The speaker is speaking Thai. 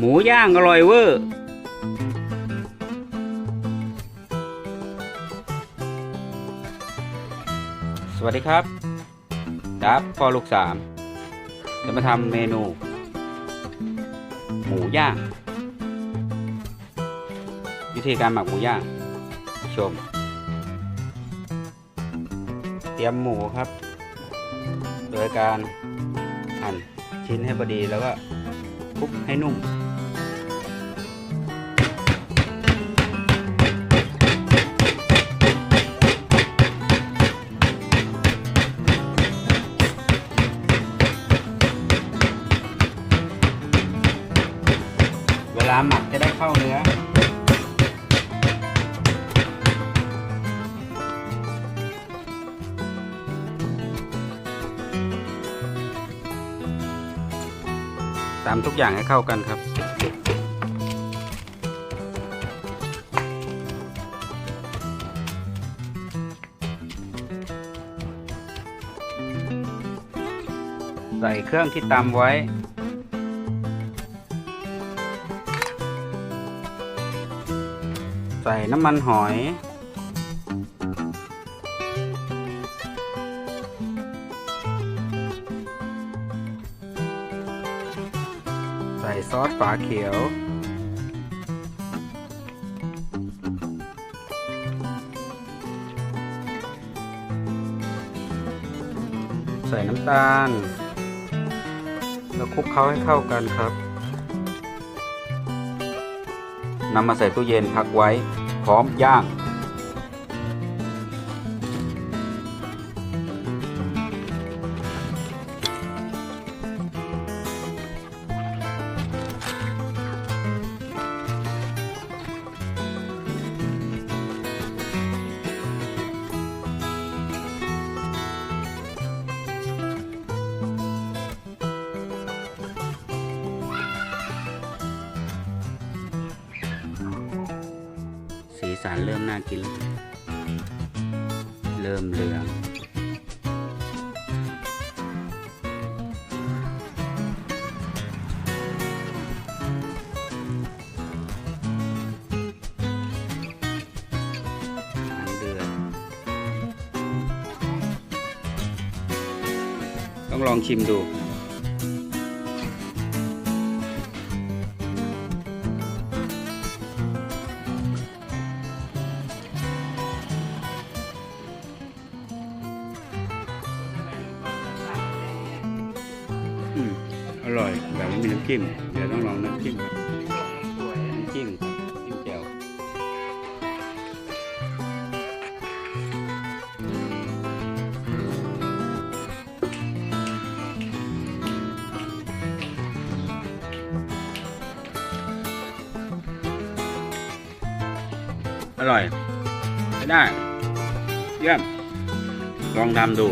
หมูย่างอร่อยเวอร์ สวัสดีครับดับพ่อลูกสาม จะมาทำเมนู หมูย่าง วิธีการหมักหมูย่าง ชม เตรียมหมูครับ โดยการหั่นชิ้นให้พอดีแล้วก็คลุกให้นุ่ม ลาหมักจะได้เข้าเนื้อตามทุกอย่างให้เข้ากันครับใส่เครื่องที่ตำไว้ ส่น้ำมันหอย ใส่ซอสฝาเขียว ใส่น้ำตาล แล้วคลุกเคล้าให้เข้ากันครับ นำมาใส่ตู้เย็นพักไว้ พร้อมย่าง สีสันเริ่มน่ากิน เริ่มเหลืองน้ำเดือดต้องลองชิมดู อร่อยแบบไม่มีน้ำจิ้มเดี๋ยวต้องลองน้ำจิ้มครับน้ำจิ้มครับจิ้มแจ่วอร่อยใช้ได้ เยี่ยม ลองทำดู